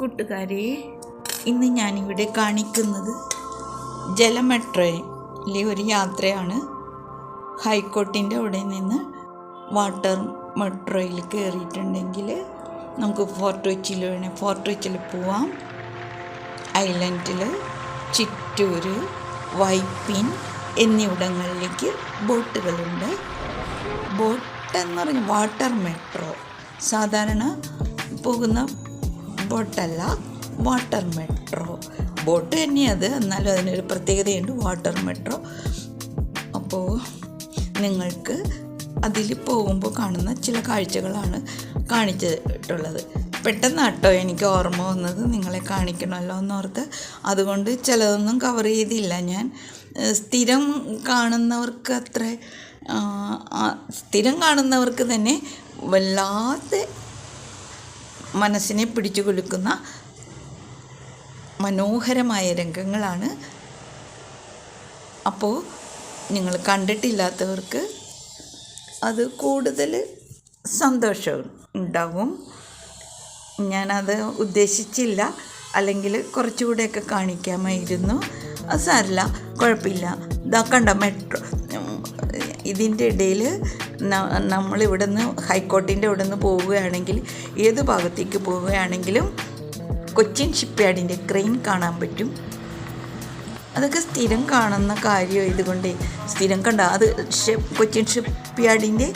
കൂട്ടുകാരെ ഇന്ന് ഞാനിവിടെ കാണിക്കുന്നത് ജലമെട്രോയിലെ ഒരു യാത്രയാണ്. ഹൈക്കോർട്ടിന്റെ അവിടെ നിന്ന് വാട്ടർ മെട്രോയിൽ കയറിയിട്ടുണ്ടെങ്കിൽ നമുക്ക് ഫോർട്ട് കൊച്ചിയിൽ വേണേൽ ഫോർട്ട് കൊച്ചിയിൽ പോവാം. ഐലൻഡിൽ ചിറ്റൂർ വൈപ്പിൻ എന്നിവിടങ്ങളിലേക്ക് ബോട്ടുകളുണ്ട്. ബോട്ട് എന്ന് പറഞ്ഞാൽ വാട്ടർ മെട്രോ. സാധാരണ പോകുന്ന ബോട്ടല്ല വാട്ടർ മെട്രോ. ബോട്ട് തന്നെയത്. എന്നാലും അതിനൊരു പ്രത്യേകതയുണ്ട് വാട്ടർ മെട്രോ. അപ്പോൾ നിങ്ങൾക്ക് അതിൽ പോകുമ്പോൾ കാണുന്ന ചില കാഴ്ചകളാണ് കാണിച്ചിട്ടുള്ളത്. പെട്ടെന്ന് കേട്ടോ എനിക്ക് ഓർമ്മ വന്നത് നിങ്ങളെ കാണിക്കണമല്ലോ എന്നോർത്ത്. അതുകൊണ്ട് ചിലതൊന്നും കവർ ചെയ്തില്ല ഞാൻ. സ്ഥിരം കാണുന്നവർക്ക് അത്ര സ്ഥിരം കാണുന്നവർക്ക് തന്നെ വല്ലാതെ മനസ്സിനെ പിടിച്ചു കുലുക്കുന്ന മനോഹരമായ രംഗങ്ങളാണ്. അപ്പോൾ നിങ്ങൾ കണ്ടിട്ടില്ലാത്തവർക്ക് അത് കൂടുതൽ സന്തോഷം ഉണ്ടാകും ഞാനത് ഉദ്ദേശിച്ചില്ല. അല്ലെങ്കിൽ കുറച്ചുകൂടെയൊക്കെ കാണിക്കാമായിരുന്നു. അത് സാരില്ല കുഴപ്പമില്ല. ഇതാ കണ്ട മെട്രോ ഇതിന്റെ ഇടയിൽ നമ്മളിവിടെ നിന്ന് ഹൈക്കോർട്ടിന്റെ ഇവിടെ നിന്ന് പോവുകയാണെങ്കിൽ ഏത് ഭാഗത്തേക്ക് പോവുകയാണെങ്കിലും കൊച്ചിൻ ഷിപ്പ്യാർഡിന്റെ ക്രെയിൻ കാണാൻ പറ്റും. അതൊക്കെ സ്ഥിരം കാണുന്ന കാര്യം ഇതുകൊണ്ട് സ്ഥിരം കണ്ട അത് കൊച്ചിൻ ഷിപ്പ്യാർഡിന്റെ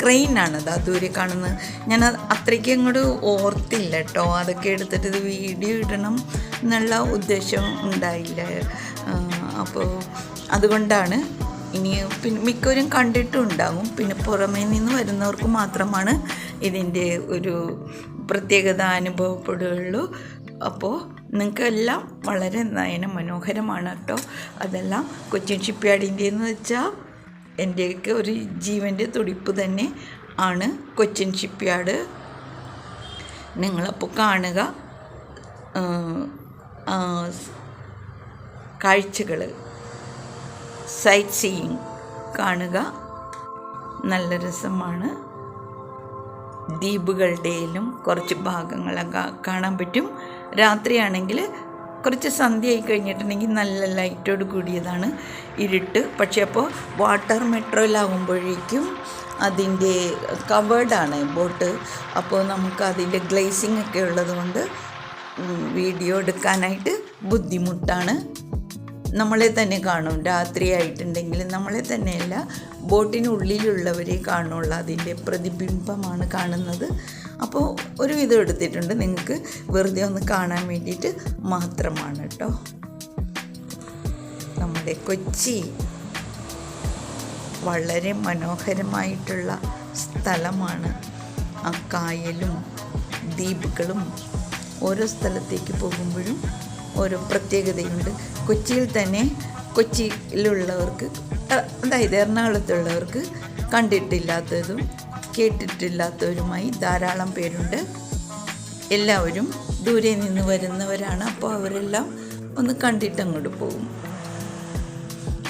ക്രെയിനാണ്. അത് ദൂരെ കാണുന്നത് ഞാൻ അത് അത്രയ്ക്ക് അങ്ങോട്ട് ഓർത്തില്ല കേട്ടോ. അതൊക്കെ എടുത്തിട്ട് ഇത് വീഡിയോ ഇടണം എന്നുള്ള ഉദ്ദേശം ഉണ്ടായില്ല. അപ്പോൾ അതുകൊണ്ടാണ് ഇനി പിന്നെ മിക്കവരും കണ്ടിട്ടുണ്ടാകും. പിന്നെ പുറമേ നിന്ന് വരുന്നവർക്ക് മാത്രമാണ് ഇതിന്റെ ഒരു പ്രത്യേകത അനുഭവപ്പെടുകയുള്ളൂ. അപ്പോൾ നിങ്ങൾക്കെല്ലാം വളരെ നയന മനോഹരമാണ് കേട്ടോ. അതെല്ലാം കൊച്ചിൻ ഷിപ്പ്യാർഡിന്റെ എന്ന് വെച്ചാൽ എന്റെയൊക്കെ ഒരു ജീവന്റെ തുടിപ്പ് തന്നെ ആണ് കൊച്ചിൻ ഷിപ്പ്യാർഡ് നിങ്ങളപ്പോൾ കാണുക കാഴ്ചകൾ സൈറ്റ് സീയിങ് കാണുക. നല്ല രസമാണ്. ദ്വീപുകളുടെയിലും കുറച്ച് ഭാഗങ്ങളൊക്കെ കാണാൻ പറ്റും. രാത്രിയാണെങ്കിൽ കുറച്ച് സന്ധ്യയായി കഴിഞ്ഞിട്ടുണ്ടെങ്കിൽ നല്ല ലൈറ്റോട് കൂടിയതാണ് ഇരുട്ട്. പക്ഷേ അപ്പോൾ വാട്ടർ മെട്രോയിലാകുമ്പോഴേക്കും അതിന്റെ കവേർഡാണ് ബോട്ട്. അപ്പോൾ നമുക്ക് അതിന്റെ ഗ്ലേസിംഗ് ഒക്കെ ഉള്ളതുകൊണ്ട് വീഡിയോ എടുക്കാനായിട്ട് ബുദ്ധിമുട്ടാണ്. നമ്മളെ തന്നെ കാണും. രാത്രിയായിട്ടുണ്ടെങ്കിൽ നമ്മളെ തന്നെയല്ല ബോട്ടിനുള്ളിലുള്ളവരെ കാണുള്ളൂ. അതിന്റെ പ്രതിബിംബമാണ് കാണുന്നത്. അപ്പോൾ ഒരു വിധം എടുത്തിട്ടുണ്ട്. നിങ്ങൾക്ക് വെറുതെ ഒന്ന് കാണാൻ വേണ്ടിയിട്ട് മാത്രമാണ് കേട്ടോ. നമ്മുടെ കൊച്ചി വളരെ മനോഹരമായിട്ടുള്ള സ്ഥലമാണ്. ആ കായലും ദ്വീപുകളും ഓരോ സ്ഥലത്തേക്ക് പോകുമ്പോഴും ഓരോ പ്രത്യേകതയുണ്ട്. കൊച്ചിയിൽ തന്നെ കൊച്ചിയിലുള്ളവർക്ക് അതായത് എറണാകുളത്തുള്ളവർക്ക് കണ്ടിട്ടില്ലാത്തതും കേട്ടിട്ടില്ലാത്തവരുമായി ധാരാളം പേരുണ്ട്. എല്ലാവരും ദൂരെ നിന്ന് വരുന്നവരാണ്. അപ്പോൾ അവരെല്ലാം ഒന്ന് കണ്ടിട്ട് അങ്ങോട്ട് പോകും.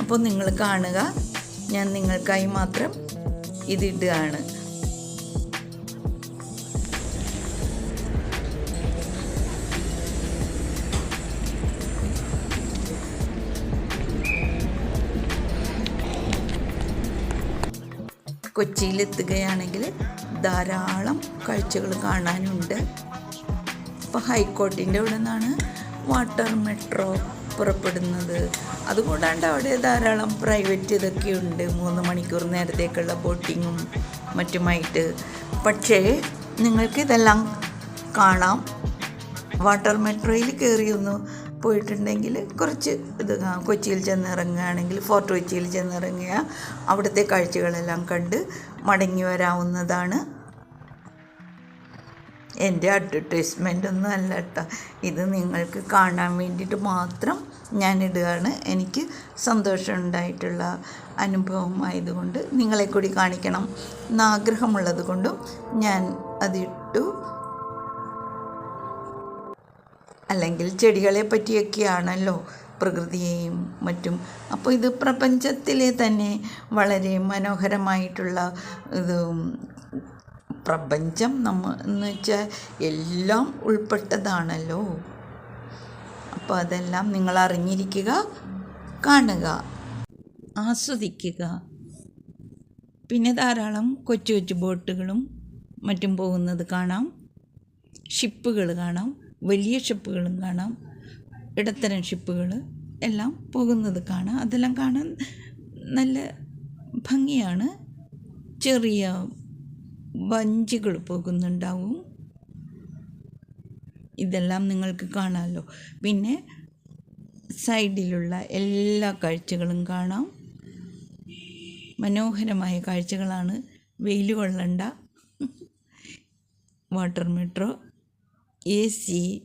അപ്പോൾ നിങ്ങൾ കാണുക. ഞാൻ നിങ്ങൾക്കായി മാത്രം ഇതിടുകയാണ് കൊച്ചിയിലെത്തുകയാണെങ്കിൽ ധാരാളം കാഴ്ചകൾ കാണാനുണ്ട്. ഇപ്പോൾ ഹൈക്കോർട്ടിന്റെ അവിടെ നിന്നാണ് വാട്ടർ മെട്രോ പുറപ്പെടുന്നത്. അതുകൂടാണ്ട് അവിടെ ധാരാളം പ്രൈവറ്റ് ഇതൊക്കെയുണ്ട് മൂന്ന് മണിക്കൂർ നേരത്തേക്കുള്ള ബോട്ടിങ്ങും മറ്റുമായിട്ട് പക്ഷേ നിങ്ങൾക്ക് ഇതെല്ലാം കാണാം. വാട്ടർ മെട്രോയിൽ കയറി ഒന്ന് പോയിട്ടുണ്ടെങ്കിൽ കുറച്ച് ഇത് കൊച്ചിയിൽ ചെന്നിറങ്ങുകയാണെങ്കിൽ ഫോർട്ട് കൊച്ചിയിൽ ചെന്നിറങ്ങുക. അവിടുത്തെ കാഴ്ചകളെല്ലാം കണ്ട് മടങ്ങി വരാവുന്നതാണ് എന്റെ അഡ്വർടൈസ്മെന്റ് ഒന്നും അല്ല കേട്ടോ. ഇത് നിങ്ങൾക്ക് കാണാൻ വേണ്ടിയിട്ട് മാത്രം ഞാൻ ഇടുകയാണ്. എനിക്ക് സന്തോഷമുണ്ടായിട്ടുള്ള അനുഭവമായതുകൊണ്ട് നിങ്ങളെ കൂടി കാണിക്കണം എന്നാഗ്രഹമുള്ളത് കൊണ്ടും ഞാൻ അതിട്ടു. അല്ലെങ്കിൽ ചെടികളെ പറ്റിയൊക്കെയാണല്ലോ പ്രകൃതിയെയും മറ്റും. അപ്പോൾ ഇത് പ്രപഞ്ചത്തിലെ തന്നെ വളരെ മനോഹരമായിട്ടുള്ള ഇത് പ്രപഞ്ചം നമ്മ എന്ന് വെച്ചാൽ എല്ലാം ഉൾപ്പെട്ടതാണല്ലോ. അപ്പോൾ അതെല്ലാം നിങ്ങൾ അറിഞ്ഞിരിക്കുക കാണുക ആസ്വദിക്കുക. പിന്നെ ധാരാളം കൊച്ചു കൊച്ചു ബോട്ടുകളും മറ്റും പോകുന്നത് കാണാം. ഷിപ്പുകൾ കാണാം. വലിയ ഷിപ്പുകളും കാണാം. ഇടത്തരം ഷിപ്പുകൾ എല്ലാം പോകുന്നത് കാണാം. അതെല്ലാം കാണാൻ നല്ല ഭംഗിയാണ്. ചെറിയ വഞ്ചികൾ പോകുന്നുണ്ടാവും. ഇതെല്ലാം നിങ്ങൾക്ക് കാണാമല്ലോ പിന്നെ സൈഡിലുള്ള എല്ലാ കാഴ്ചകളും കാണാം. മനോഹരമായ കാഴ്ചകളാണ്. വെയിൽ കൊള്ളണ്ട. Water metro. A C.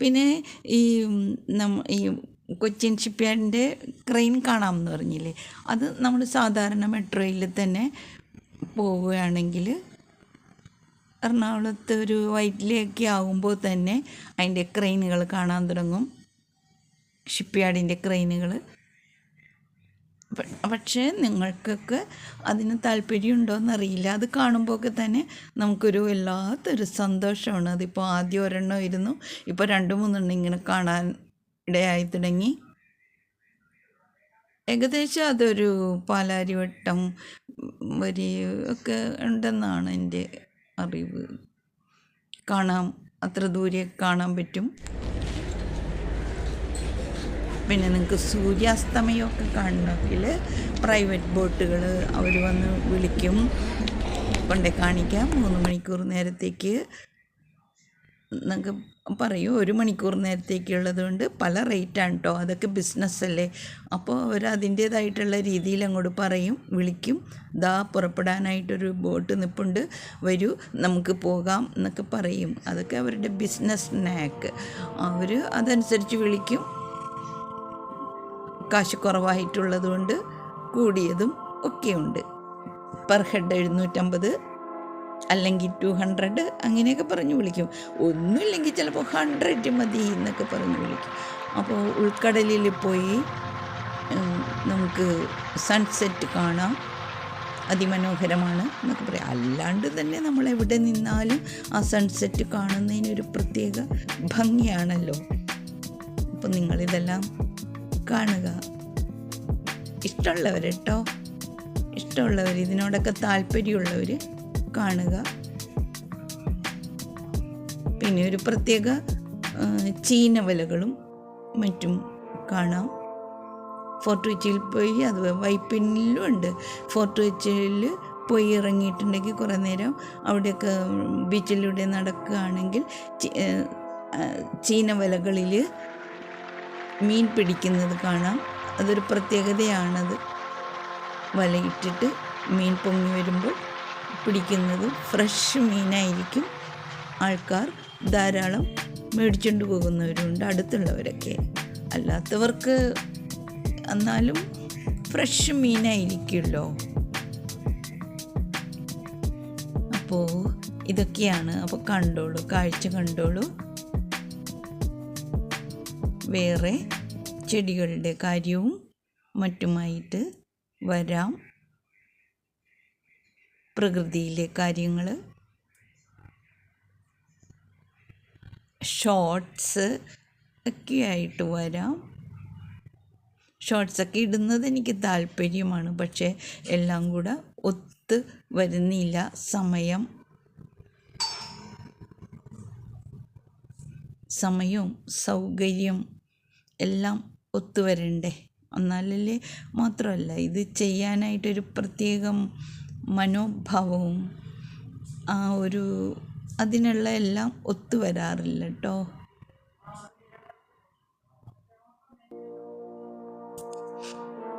പിന്നെ ഈ നമ്മ ഈ കൊച്ചിൻ ഷിപ്പ്യാർഡിന്റെ ക്രെയിൻ കാണാമെന്ന് പറഞ്ഞില്ലേ? അത് നമ്മൾ സാധാരണ മെട്രോയിൽ തന്നെ പോവുകയാണെങ്കിൽ എറണാകുളത്ത് ഒരു വൈറ്റിലേക്ക് ആകുമ്പോൾ തന്നെ അതിന്റെ ക്രെയിനുകൾ കാണാൻ തുടങ്ങും. ഷിപ്പ്യാർഡിന്റെ ക്രെയിനുകൾ. പക്ഷേ നിങ്ങൾക്കൊക്കെ അതിന് താല്പര്യമുണ്ടോയെന്നറിയില്ല അത് കാണുമ്പോഴൊക്കെ തന്നെ നമുക്കൊരു വല്ലാത്തൊരു സന്തോഷമാണ്. അതിപ്പോൾ ആദ്യം ഒരെണ്ണം ഇരുന്നു. ഇപ്പോൾ രണ്ട് മൂന്നെണ്ണം ഇങ്ങനെ കാണാൻ ഇടയായി തുടങ്ങി. ഏകദേശം അതൊരു പാലാരിവട്ടം വരി ഒക്കെ ഉണ്ടെന്നാണ് എന്റെ അറിവ്. കാണാം. അത്ര ദൂരെ കാണാൻ പറ്റും. പിന്നെ നിങ്ങൾക്ക് സൂര്യാസ്തമയമൊക്കെ കാണണമെങ്കിൽ പ്രൈവറ്റ് ബോട്ടുകൾ അവർ വന്ന് വിളിക്കും. കൊണ്ടേ കാണിക്കാം. മൂന്ന് മണിക്കൂർ നേരത്തേക്ക് നിങ്ങൾക്ക് പറയൂ. ഒരു മണിക്കൂർ നേരത്തേക്കുള്ളത് കൊണ്ട് പല റേറ്റാണ് കേട്ടോ അതൊക്കെ ബിസിനസ്സല്ലേ അപ്പോൾ അവർ അതിന്റേതായിട്ടുള്ള രീതിയിൽ അങ്ങോട്ട് പറയും വിളിക്കും. ദാ പുറപ്പെടാനായിട്ടൊരു ബോട്ട് നിൽപ്പുണ്ട് വരൂ നമുക്ക് പോകാം എന്നൊക്കെ പറയും. അതൊക്കെ അവരുടെ ബിസിനസ് നാക്ക് അവർ അതനുസരിച്ച് വിളിക്കും. കാശ് കുറവായിട്ടുള്ളതുകൊണ്ട് കൂടിയതും ഒക്കെയുണ്ട്. പെർ ഹെഡ് എഴുന്നൂറ്റമ്പത് അല്ലെങ്കിൽ ടു ഹൺഡ്രഡ് അങ്ങനെയൊക്കെ പറഞ്ഞു വിളിക്കും. ഒന്നുമില്ലെങ്കിൽ ചിലപ്പോൾ ഹൺഡ്രഡ് മതി എന്നൊക്കെ പറഞ്ഞു വിളിക്കും. അപ്പോൾ ഉൾക്കടലിൽ പോയി നമുക്ക് സൺസെറ്റ് കാണാം. അതിമനോഹരമാണ് എന്നൊക്കെ പറയാം. അല്ലാണ്ട് തന്നെ നമ്മൾ എവിടെ നിന്നാലും ആ സൺസെറ്റ് കാണുന്നതിനൊരു പ്രത്യേക ഭംഗിയാണല്ലോ. അപ്പോൾ നിങ്ങളിതെല്ലാം കാണുക. ഇഷ്ടമുള്ളവർ കേട്ടോ ഇഷ്ടമുള്ളവർ ഇതിനോടൊക്കെ താല്പര്യമുള്ളവർ കാണുക. പിന്നെ ഒരു പ്രത്യേക ചീനവലകളും മറ്റും കാണാം. ഫോർട്ട് കൊച്ചിയിൽ പോയി അത് വൈപ്പിനിലും ഉണ്ട്. ഫോർട്ട് കൊച്ചിയിൽ പോയി ഇറങ്ങിയിട്ടുണ്ടെങ്കിൽ കുറേ നേരം അവിടെയൊക്കെ ബീച്ചിലൂടെ നടക്കുകയാണെങ്കിൽ ചീനവലകളിൽ മീൻ പിടിക്കുന്നത് കാണാം. അതൊരു പ്രത്യേകതയാണത്. വലയിട്ടിട്ട് മീൻ പൊങ്ങി വരുമ്പോൾ പിടിക്കുന്നത് ഫ്രഷ് മീനായിരിക്കും. ആൾക്കാർ ധാരാളം മേടിച്ചുകൊണ്ട് പോകുന്നവരുണ്ട് അടുത്തുള്ളവരൊക്കെ. അല്ലാത്തവർക്ക് എന്നാലും ഫ്രഷ് മീനായിരിക്കുമല്ലോ. അപ്പോൾ ഇതൊക്കെയാണ്. അപ്പോൾ കണ്ടോളൂ കാഴ്ച കണ്ടോളൂ. വേറെ ചെടികളുടെ കാര്യവും മറ്റുമായിട്ട് വരാം. പ്രകൃതിയിലെ കാര്യങ്ങൾ ഷോർട്സ് ഒക്കെ ആയിട്ട് വരാം ഷോർട്സൊക്കെ ഇടുന്നത് എനിക്ക് താല്പര്യമാണ്. പക്ഷേ എല്ലാം കൂടെ ഒത്ത് വരുന്നില്ല. സമയം. സമയവും സൗകര്യം എല്ലാം ഒത്തുവരണ്ടേ? എന്നാലല്ലേ മാത്രമല്ല ഇത് ചെയ്യാനായിട്ടൊരു പ്രത്യേകം മനോഭാവവും ആ ഒരു അതിനുള്ള എല്ലാം ഒത്തുവരാറില്ല കേട്ടോ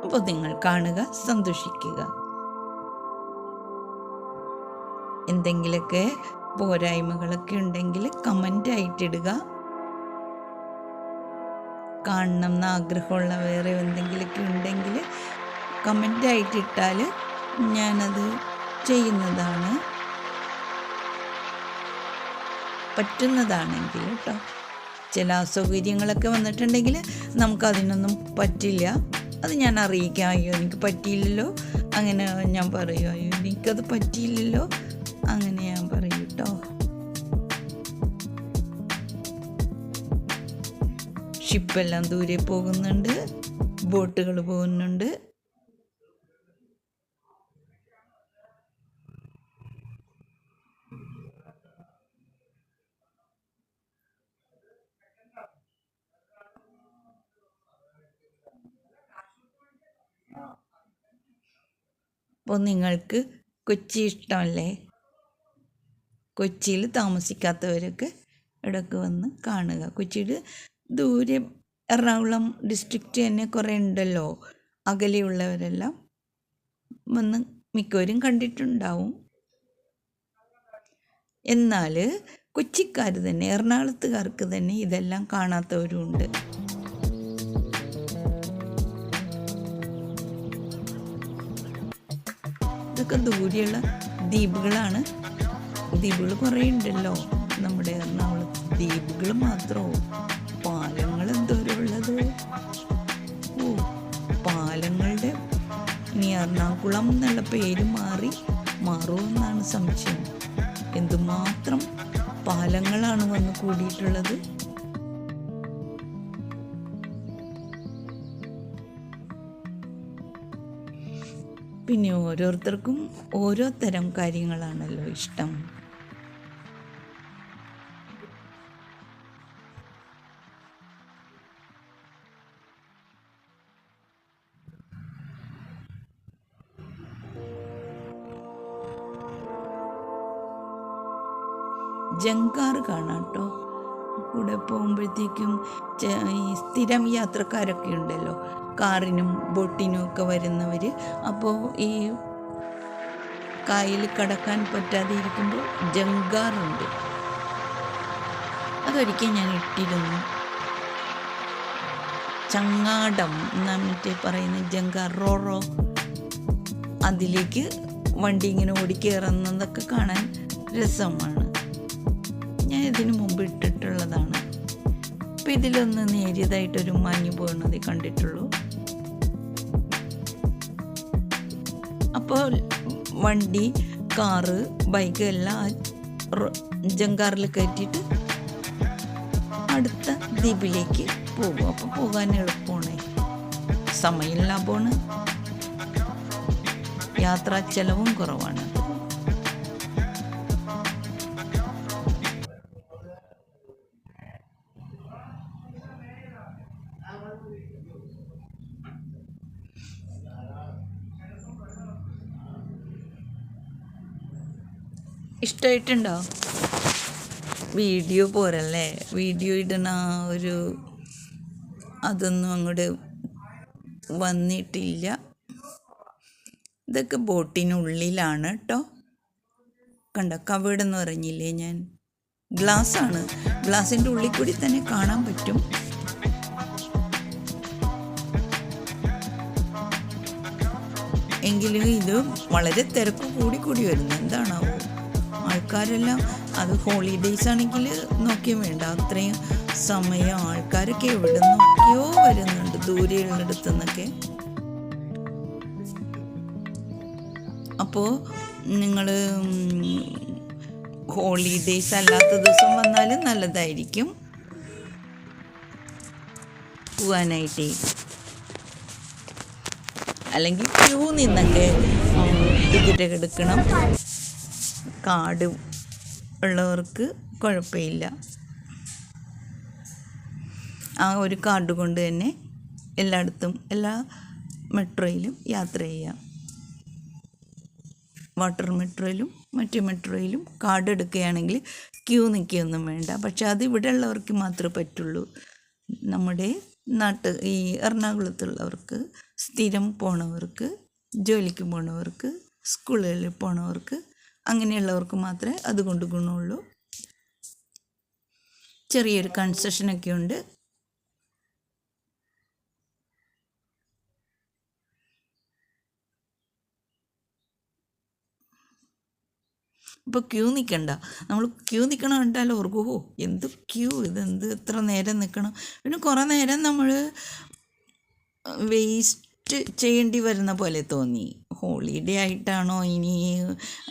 അപ്പോൾ നിങ്ങൾ കാണുക സന്തോഷിക്കുക. എന്തെങ്കിലുമൊക്കെ പോരായ്മകളൊക്കെ ഉണ്ടെങ്കിൽ കമന്റ് ആയിട്ടിടുക. കാണണം എന്ന് ആഗ്രഹമുള്ള വേറെ എന്തെങ്കിലുമൊക്കെ ഉണ്ടെങ്കിൽ കമന്റ് ആയിട്ടിട്ടാൽ ഞാനത് ചെയ്യുന്നതാണ്. പറ്റുന്നതാണെങ്കിൽ കേട്ടോ. ചില അസൗകര്യങ്ങളൊക്കെ വന്നിട്ടുണ്ടെങ്കിൽ നമുക്കതിനൊന്നും പറ്റില്ല. അത് ഞാൻ അറിയിക്കാം. അയ്യോ എനിക്ക് പറ്റിയില്ലല്ലോ. അങ്ങനെ ഞാൻ പറയും. അയ്യോ എനിക്കത് പറ്റിയില്ലല്ലോ. അങ്ങനെ ഷിപ്പെല്ലാം ദൂരെ പോകുന്നുണ്ട്. ബോട്ടുകൾ പോകുന്നുണ്ട്. അപ്പോൾ നിങ്ങൾക്ക് കൊച്ചി ഇഷ്ടമല്ലേ? കൊച്ചിയിൽ താമസിക്കാത്തവരൊക്കെ ഇടയ്ക്ക് വന്ന് കാണുക. കൊച്ചിയിൽ ദൂരെ എറണാകുളം ഡിസ്ട്രിക്റ്റ് തന്നെ കുറേ ഉണ്ടല്ലോ. അകലെയുള്ളവരെല്ലാം വന്ന് മിക്കവരും കണ്ടിട്ടുണ്ടാവും. എന്നാൽ കൊച്ചിക്കാർ തന്നെ എറണാകുളത്തുകാർക്ക് തന്നെ ഇതെല്ലാം കാണാത്തവരുമുണ്ട് ഇതൊക്കെ ദൂരെയുള്ള ദ്വീപുകളാണ്. ദ്വീപുകൾ കുറേ ഉണ്ടല്ലോ. നമ്മുടെ എറണാകുളത്ത് ദ്വീപുകൾ മാത്രമോ ഉള്ളത് ഓ പാലങ്ങളുടെ ഇനി എറണാകുളം എന്നുള്ള പേര് മാറി മാറുമെന്നാണ് സംശയം. എന്തുമാത്രം പാലങ്ങളാണ് വന്ന് കൂടിയിട്ടുള്ളത്? പിന്നെ ഓരോരുത്തർക്കും ഓരോ തരം കാര്യങ്ങളാണല്ലോ ഇഷ്ടം. ജങ്കാർ കാണാം കേട്ടോ കൂടെ പോകുമ്പോഴത്തേക്കും ഈ സ്ഥിരം യാത്രക്കാരൊക്കെ ഉണ്ടല്ലോ. കാറിനും ബോട്ടിനും ഒക്കെ വരുന്നവർ അപ്പോൾ ഈ കായൽ കടക്കാൻ പറ്റാതെ ഇരിക്കുമ്പോൾ ജങ്കാറുണ്ട്. അതൊരിക്കൽ ഞാൻ ഇട്ടിരുന്നു. ചങ്ങാടം എന്നാ മറ്റേ പറയുന്ന ജങ്കാർ റോറോ. അതിലേക്ക് വണ്ടി ഇങ്ങനെ ഓടിക്കേറുന്നതൊക്കെ കാണാൻ രസമാണ്. ഞാൻ ഇതിനു മുമ്പ് ഇട്ടിട്ടുള്ളതാണ്. അപ്പം ഇതിലൊന്ന് നേരിയതായിട്ടൊരു മഞ്ഞ് പോകുന്നത് കണ്ടിട്ടുള്ളൂ. അപ്പോൾ വണ്ടി കാറ് ബൈക്ക് എല്ലാം ജങ്കാറിൽ കയറ്റിയിട്ട് അടുത്ത ദ്വീപിലേക്ക് പോകും. അപ്പോൾ പോകാൻ എളുപ്പമാണ് സമയം ലാഭമാണ് യാത്രാ ചെലവും കുറവാണ്. ഇഷ്ടമായിട്ടുണ്ടോ വീഡിയോ പോരല്ലേ? വീഡിയോ ഇടുന്ന ആ ഒരു അതൊന്നും അങ്ങോട്ട് വന്നിട്ടില്ല. ഇതൊക്കെ ബോട്ടിനുള്ളിലാണ് കേട്ടോ കണ്ട? കവേഡ് എന്ന് പറഞ്ഞില്ലേ ഞാൻ? ഗ്ലാസ് ആണ് ഗ്ലാസിന്റെ ഉള്ളിൽ കൂടി തന്നെ കാണാൻ പറ്റും. എങ്കിലും ഇത് വളരെ തിരക്ക് കൂടി കൂടി വരുന്നു. എന്താണാവോ? ആൾക്കാരെല്ലാം അത് ഹോളിഡേയ്സ് ആണെങ്കിൽ നോക്കിയും വേണ്ട. അത്രയും സമയം ആൾക്കാരൊക്കെ എവിടെ നോക്കിയോ വരുന്നുണ്ട്. ദൂരെയുള്ളിടത്തു നിന്നൊക്കെ അപ്പോൾ നിങ്ങൾ ഹോളിഡേയ്സ് അല്ലാത്ത ദിവസം വന്നാലും നല്ലതായിരിക്കും. പോവാനായിട്ടേ. അല്ലെങ്കിൽ ക്യൂ നിന്നൊക്കെ ടിക്കറ്റൊക്കെ എടുക്കണം. കാർഡ് ഉള്ളവർക്ക് കുഴപ്പമില്ല. ആ ഒരു കാർഡ് കൊണ്ട് തന്നെ എല്ലായിടത്തും എല്ലാ മെട്രോയിലും യാത്ര ചെയ്യാം. വാട്ടർ മെട്രോയിലും മറ്റു മെട്രോയിലും കാർഡ് എടുക്കുകയാണെങ്കിൽ ക്യൂ നിൽക്കുകയൊന്നും വേണ്ട. പക്ഷെ അത് ഇവിടെ ഉള്ളവർക്ക് മാത്രമേ പറ്റുള്ളൂ. നമ്മുടെ നാട്ട് ഈ എറണാകുളത്തുള്ളവർക്ക് സ്ഥിരം പോണവർക്ക് ജോലിക്ക് പോണവർക്ക് സ്കൂളുകളിൽ പോണവർക്ക് അങ്ങനെയുള്ളവർക്ക് മാത്രമേ അതുകൊണ്ട് ഗുണമുള്ളൂ. ചെറിയൊരു കൺസെഷനൊക്കെ ഉണ്ട്. ഇപ്പോൾ ക്യൂ നിൽക്കണ്ട നമ്മൾ ക്യൂ നിൽക്കണം കണ്ടാൽ ഓർക്കും ഓ എന്ത് ക്യൂ ഇതെന്ത് ഇത്ര നേരം നിൽക്കണം പിന്നെ കുറേ നേരം നമ്മൾ വേസ്റ്റ് വെയിറ്റ് ചെയ്യേണ്ടി വരുന്ന പോലെ തോന്നി. ഹോളിഡേ ആയിട്ടാണോ ഇനി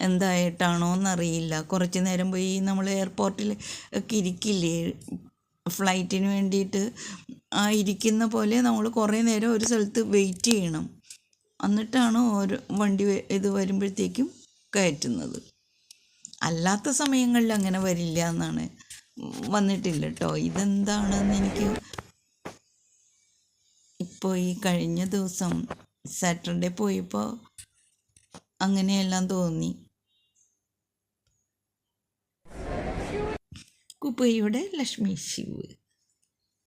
എന്തായിട്ടാണോ എന്നറിയില്ല കുറച്ച് നേരം പോയി നമ്മൾ എയർപോർട്ടിൽ ഒക്കെ ഇരിക്കില്ലേ? ഫ്ലൈറ്റിന് വേണ്ടിയിട്ട് ആ ഇരിക്കുന്ന പോലെ നമ്മൾ കുറേ നേരം ഒരു സ്ഥലത്ത് വെയിറ്റ് ചെയ്യണം. എന്നിട്ടാണ് ഒരു വണ്ടി ഇത് വരുമ്പോഴത്തേക്കും കയറ്റുന്നത്. അല്ലാത്ത സമയങ്ങളിൽ അങ്ങനെ വരില്ല എന്നാണ്. വന്നിട്ടില്ല കേട്ടോ ഇതെന്താണെന്ന് എനിക്ക് ഈ കഴിഞ്ഞ ദിവസം സാറ്റർഡേ പോയപ്പോൾ അങ്ങനെയെല്ലാം തോന്നി. കുപ്പയുടെ ലക്ഷ്മി ശിവ്.